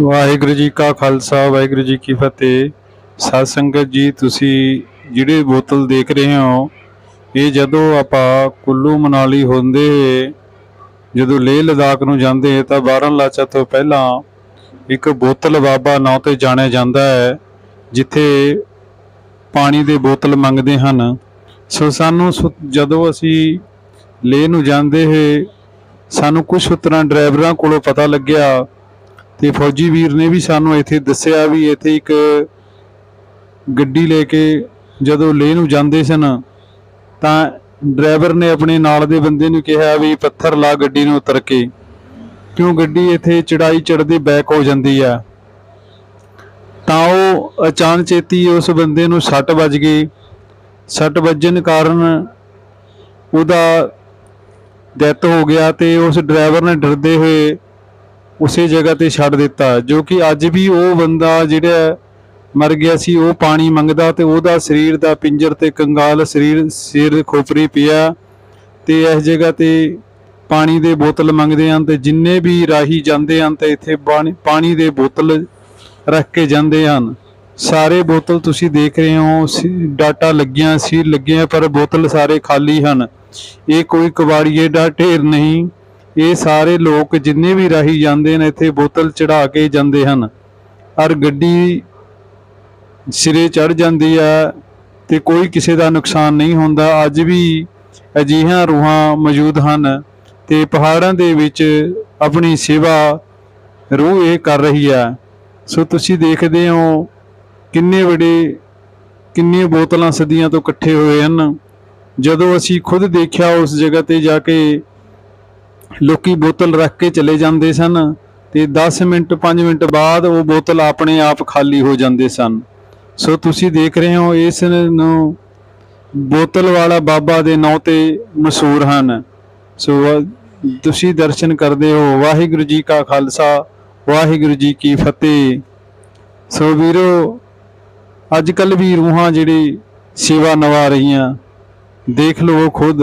ਵਾਹਿਗੁਰੂ ਜੀ ਕਾ ਖਾਲਸਾ, ਵਾਹਿਗੁਰੂ ਜੀ ਕੀ ਫਤਿਹ। ਸਾਧ ਸੰਗਤ ਜੀ, ਤੁਸੀਂ ਜਿਹੜੇ ਬੋਤਲ ਦੇਖ ਰਹੇ ਹੋ, ਇਹ ਜਦੋਂ ਆਪਾਂ ਕੁੱਲੂ ਮਨਾਲੀ ਹੁੰਦੇ ਹੋਏ, ਜਦੋਂ ਲੇਹ ਲਦਾਖ ਨੂੰ ਜਾਂਦੇ ਤਾਂ ਬਾਰਨ ਲਾਚਾ ਤੋਂ ਪਹਿਲਾਂ ਇੱਕ ਬੋਤਲ ਬਾਬਾ ਨਾਂ ਤੇ ਜਾਣਿਆ ਜਾਂਦਾ ਹੈ, ਜਿੱਥੇ ਪਾਣੀ ਦੇ ਬੋਤਲ ਮੰਗਦੇ ਹਨ। ਸੋ ਸਾਨੂੰ ਸੁ- ਜਦੋਂ ਅਸੀਂ ਲੇਹ ਨੂੰ ਜਾਂਦੇ ਹੋਏ, ਸਾਨੂੰ ਕੁਝ ਉਤਰਾਂ ਡਰਾਈਵਰਾਂ ਕੋਲੋਂ ਪਤਾ ਲੱਗਿਆ ਤੇ ਫੌਜੀ ਵੀਰ ਨੇ ਵੀ ਸਾਨੂੰ ਇੱਥੇ ਦੱਸਿਆ ਵੀ ਇੱਥੇ ਇੱਕ ਗੱਡੀ ਲੈ ਕੇ ਜਦੋਂ ਲੇਹ ਨੂੰ ਜਾਂਦੇ ਸਨ, ਤਾਂ ਡਰਾਈਵਰ ਨੇ ਆਪਣੇ ਨਾਲ ਦੇ ਬੰਦੇ ਨੂੰ ਕਿਹਾ ਵੀ ਪੱਥਰ ਲਾ ਗੱਡੀ ਨੂੰ ਉਤਰ ਕੇ, ਕਿਉਂ ਗੱਡੀ ਇੱਥੇ ਚੜਾਈ ਚੜਦੇ ਬੈਕ ਹੋ ਜਾਂਦੀ ਆ। ਤਾਂ ਉਹ ਅਚਾਨਚੇਤੀ ਉਸ ਬੰਦੇ ਨੂੰ ਸੱਟ ਵੱਜ ਗਈ। ਸੱਟ ਵੱਜਣ ਕਾਰਨ ਉਹਦਾ ਡੈਥ ਹੋ ਗਿਆ ਤੇ ਉਸ ਡਰਾਈਵਰ ਨੇ ਡਰਦੇ ਹੋਏ ਉਸੇ ਜਗ੍ਹਾ ਤੇ ਛੱਡ ਦਿੱਤਾ, ਜੋ ਕਿ ਅੱਜ ਵੀ ਉਹ ਬੰਦਾ ਜਿਹੜਾ ਮਰ ਗਿਆ ਸੀ, ਉਹ ਪਾਣੀ ਮੰਗਦਾ ਤੇ ਉਹਦਾ ਸਰੀਰ ਦਾ ਪਿੰਜਰ ਤੇ ਕੰਗਾਲ ਸਰੀਰ, ਸਿਰ ਖੋਪਰੀ ਪਿਆ ਤੇ ਇਸ ਜਗ੍ਹਾ ਤੇ ਪਾਣੀ ਦੇ ਬੋਤਲ ਮੰਗਦੇ ਹਨ ਤੇ ਜਿੰਨੇ ਵੀ ਰਾਹੀ ਜਾਂਦੇ ਹਨ ਤੇ ਇੱਥੇ ਪਾਣੀ- ਪਾਣੀ ਦੇ ਬੋਤਲ ਰੱਖ ਕੇ ਜਾਂਦੇ ਹਨ। ਸਾਰੇ ਬੋਤਲ ਤੁਸੀਂ ਦੇਖ ਰਹੇ ਹੋ, ਸੀ- ਡਾਟਾ ਲੱਗੀਆਂ ਸੀ ਲੱਗੀਆਂ, ਪਰ ਬੋਤਲ ਸਾਰੇ ਖਾਲੀ ਹਨ। ਇਹ ਕੋਈ ਕਬਾੜੀਏ ਦਾ ਢੇਰ ਨਹੀਂ। ਇਹ ਸਾਰੇ ਲੋਕ ਜਿੰਨੇ ਵੀ ਰਾਹੀ ਜਾਂਦੇ ਨੇ, ਇੱਥੇ ਬੋਤਲ ਚੜਾ ਕੇ ਜਾਂਦੇ ਹਨ। ਔਰ ਗੱਡੀ ਸਿਰੇ ਚੜ ਜਾਂਦੀ ਹੈ ਤੇ ਕੋਈ ਕਿਸੇ ਦਾ ਨੁਕਸਾਨ ਨਹੀਂ ਹੁੰਦਾ। ਅੱਜ ਵੀ ਅਜਿਹੀਆਂ ਰੂਹਾਂ ਮੌਜੂਦ ਹਨ ਤੇ ਪਹਾੜਾਂ ਦੇ ਵਿੱਚ ਆਪਣੀ ਸੇਵਾ ਰੂਹ ਇਹ ਕਰ ਰਹੀ ਹੈ ਸੋ ਤੁਸੀਂ ਦੇਖਦੇ ਹੋ ਕਿੰਨੇ ਵੱਡੇ, ਕਿੰਨੀਆਂ ਬੋਤਲਾਂ ਸਦੀਆਂ ਤੋਂ ਇਕੱਠੇ ਹੋਏ ਹਨ। ਜਦੋਂ ਅਸੀਂ ਖੁਦ ਦੇਖਿਆ ਉਸ ਜਗ੍ਹਾ ਤੇ ਜਾ ਕੇ ਲੋਕੀ ਬੋਤਲ ਰੱਖ ਕੇ ਚਲੇ ਜਾਂਦੇ ਸਨ ਤੇ 10 ਮਿੰਟ 5 ਮਿੰਟ ਬਾਅਦ ਉਹ ਬੋਤਲ ਆਪਣੇ ਆਪ ਖਾਲੀ ਹੋ ਜਾਂਦੇ ਸਨ। ਸੋ ਤੁਸੀਂ ਦੇਖ ਰਹੇ ਹੋ, ਇਸ ਨੂੰ ਬੋਤਲ ਵਾਲਾ ਬਾਬਾ ਦੇ ਨਾਂ ਤੇ ਮਸ਼ਹੂਰ ਹਨ। ਸੋ ਤੁਸੀਂ ਦਰਸ਼ਨ ਕਰਦੇ ਹੋ, ਵਾਹਿਗੁਰੂ ਜੀ ਕਾ ਖਾਲਸਾ, ਵਾਹਿਗੁਰੂ ਜੀ ਕੀ ਫਤਿਹ। ਸੋ ਵੀਰੋ, ਅੱਜ ਕੱਲ ਵੀ ਰੂਹਾਂ ਜਿਹੜੀ ਸੇਵਾ ਨਿਭਾ ਰਹੀਆਂ, ਦੇਖ ਲਓ ਖੁਦ।